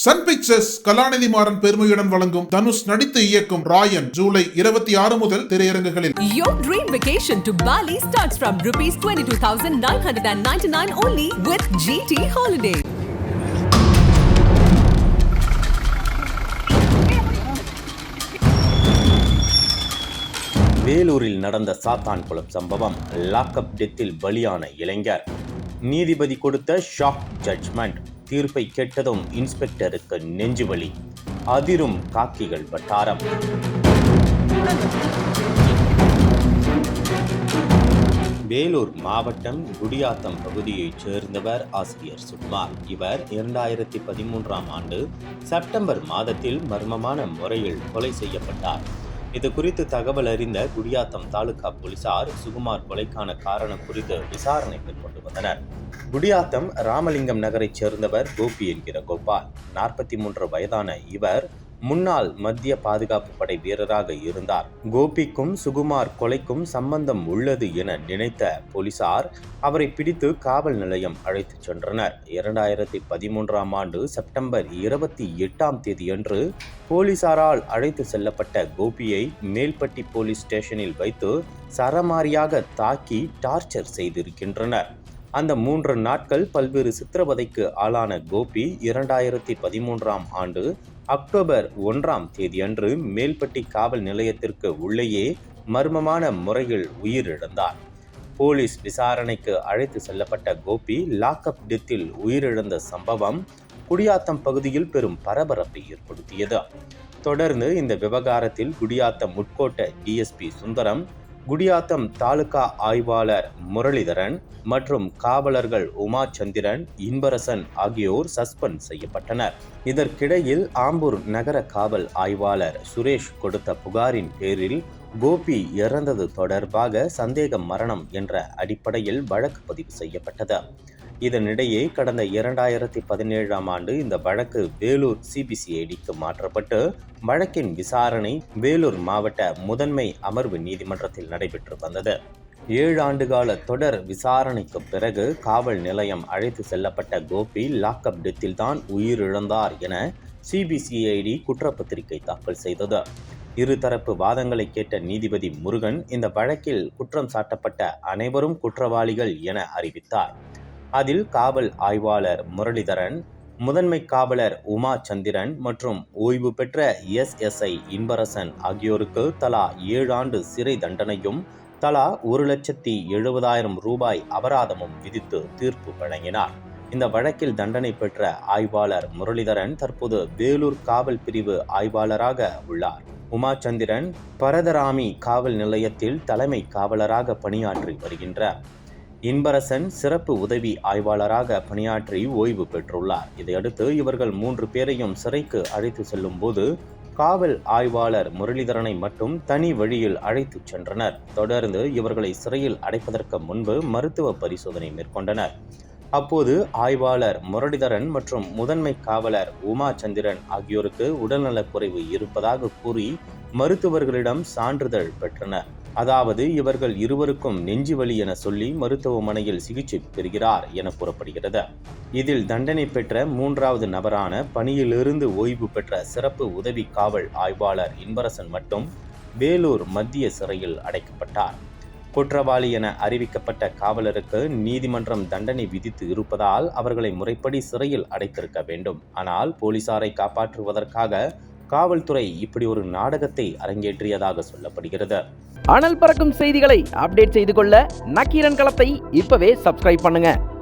Sun pictures கலாநிதி மாறன் பெருமையுடன் வழங்கும் தனுஷ் நடித்து இயக்கும் ராயன் ஜூலை இருபத்தி ஆறு முதல் திரையரங்குகளில் Your dream vacation to Bali starts from rupees 22,999 only with GT Holiday. வேலூரில் நடந்த சாத்தான்குளம் சம்பவம் லாக்அப் டெத்தில் பலியான இளைஞர். நீதிபதி கொடுத்த ஷாக் ஜட்ஜ்மெண்ட் தீர்ப்பை கேட்டதும் இன்ஸ்பெக்டருக்கு நெஞ்சுவலி. அதிரும் காக்கிகள் வட்டாரம். வேலூர் மாவட்டம் குடியாத்தம் பகுதியைச் சேர்ந்தவர் ஆசிரியர் சுகுமார். இவர் இரண்டாயிரத்தி பதிமூன்றாம் ஆண்டு செப்டம்பர் மாதத்தில் மர்மமான முறையில் கொலை செய்யப்பட்டார். இது குறித்து தகவல் அறிந்த குடியாத்தம் தாலுகா போலீசார் சுகுமார் கொலைக்கான காரணம் குறித்து விசாரணை மேற்கொண்டு வந்தனர். குடியாத்தம் ராமலிங்கம் நகரைச் சேர்ந்தவர் கோபி என்கிற கோபால். நாற்பத்தி மூன்று வயதான இவர் முன்னாள் மத்திய பாதுகாப்பு படை வீரராக இருந்தார். கோபிக்கும் சுகுமார் கொலைக்கும் சம்பந்தம் உள்ளது என நினைத்த போலீசார் அவரை பிடித்து காவல் நிலையம் அழைத்துச் சென்றனர். இரண்டாயிரத்தி பதிமூன்றாம் ஆண்டு செப்டம்பர் இருபத்தி எட்டாம் தேதியன்று போலீசாரால் அழைத்து செல்லப்பட்ட கோபியை மேல்பட்டி போலீஸ் ஸ்டேஷனில் வைத்து சரமாரியாக தாக்கி டார்ச்சர் செய்திருக்கின்றனர். அந்த மூன்று நாட்கள் பல்வேறு சித்திரவதைக்கு ஆளான கோபி இரண்டாயிரத்தி பதிமூன்றாம் ஆண்டு அக்டோபர் ஒன்றாம் தேதியன்று மேல்பட்டி காவல் நிலையத்திற்கு உள்ளேயே மர்மமான முறையில் உயிரிழந்தார். போலீஸ் விசாரணைக்கு அழைத்து செல்லப்பட்ட கோபி லாக்அப் டெத்தில் உயிரிழந்த சம்பவம் குடியாத்தம் பகுதியில் பெரும் பரபரப்பை ஏற்படுத்தியது. தொடர்ந்து இந்த விவகாரத்தில் குடியாத்தம் உட்கோட்ட டிஎஸ்பி சுந்தரம் குடியாத்தம் தாலுகா ஆய்வாளர் முரளிதரன் மற்றும் காவலர்கள் உமாச்சந்திரன் இன்பரசன் ஆகியோர் சஸ்பெண்ட் செய்யப்பட்டனர். இதற்கிடையில் ஆம்பூர் நகர காவல் ஆய்வாளர் சுரேஷ் கொடுத்த புகாரின் பேரில் கோபி இறந்தது தொடர்பாக சந்தேக மரணம் என்ற அடிப்படையில் வழக்கு பதிவு செய்யப்பட்டது. இதனிடையே கடந்த இரண்டாயிரத்தி பதினேழாம் ஆண்டு இந்த வழக்கு வேலூர் சிபிசிஐடிக்கு மாற்றப்பட்டு வழக்கின் விசாரணை வேலூர் மாவட்ட முதன்மை அமர்வு நீதிமன்றத்தில் நடைபெற்று வந்தது. ஏழு ஆண்டுகால தொடர் விசாரணைக்கு பிறகு காவல் நிலையம் அழைத்து செல்லப்பட்ட கோபி லாக்அப் டெத்தில் தான் உயிரிழந்தார் என சிபிசிஐடி குற்றப்பத்திரிகை தாக்கல் செய்தது. இருதரப்பு வாதங்களை கேட்ட நீதிபதி முருகன் இந்த வழக்கில் குற்றம் சாட்டப்பட்ட அனைவரும் குற்றவாளிகள் என அறிவித்தார். அதில் காவல் ஆய்வாளர் முரளிதரன் முதன்மை காவலர் உமா சந்திரன் மற்றும் ஓய்வு பெற்ற எஸ்எஸ்ஐ இன்பரசன் ஆகியோருக்கு தலா ஏழு ஆண்டு சிறை தண்டனையும் தலா ஒரு லட்சத்தி எழுபதாயிரம் ரூபாய் அபராதமும் விதித்து தீர்ப்பு வழங்கினார். இந்த வழக்கில் தண்டனை பெற்ற ஆய்வாளர் முரளிதரன் தற்போது வேலூர் காவல் பிரிவு ஆய்வாளராக உள்ளார். உமாச்சந்திரன் பரதராமி காவல் நிலையத்தில் தலைமை காவலராக பணியாற்றி வருகின்றார். இன்பரசன் சிறப்பு உதவி ஆய்வாளராக பணியாற்றி ஓய்வு பெற்றுள்ளார். இதையடுத்து இவர்கள் மூன்று பேரையும் சிறைக்கு அழைத்து செல்லும் போது காவல் ஆய்வாளர் முரளிதரனை மட்டும் தனி வழியில் அழைத்துச் சென்றனர். தொடர்ந்து இவர்களை சிறையில் அடைப்பதற்கு முன்பு மருத்துவ பரிசோதனை மேற்கொண்டனர். அப்போது ஆய்வாளர் முரளிதரன் மற்றும் முதன்மை காவலர் உமா சந்திரன் ஆகியோருக்கு உடல்நலக் குறைவு இருப்பதாக கூறி மருத்துவர்களிடம் சான்றிதழ் பெற்றனர். அதாவது இவர்கள் இருவருக்கும் நெஞ்சு வலி என சொல்லி மருத்துவமனையில் சிகிச்சை பெறுகிறார் என கூறப்படுகிறது. இதில் தண்டனை பெற்ற மூன்றாவது நபரான பணியிலிருந்து ஓய்வு பெற்ற சிறப்பு உதவி காவல் ஆய்வாளர் இன்பரசன் மட்டும் வேலூர் மத்திய சிறையில் அடைக்கப்பட்டார். குற்றவாளி என அறிவிக்கப்பட்ட காவலருக்கு நீதிமன்றம் தண்டனை விதித்து இருப்பதால் அவர்களை முறைப்படி சிறையில் அடைத்திருக்க வேண்டும். ஆனால் போலீசாரை காப்பாற்றுவதற்காக காவல்துறை இப்படி ஒரு நாடகத்தை அரங்கேற்றியதாக சொல்லப்படுகிறது. அனல் பறக்கும் செய்திகளை அப்டேட் செய்து கொள்ள நக்கீரன் களத்தை இப்பவே சப்ஸ்கிரைப் பண்ணுங்க.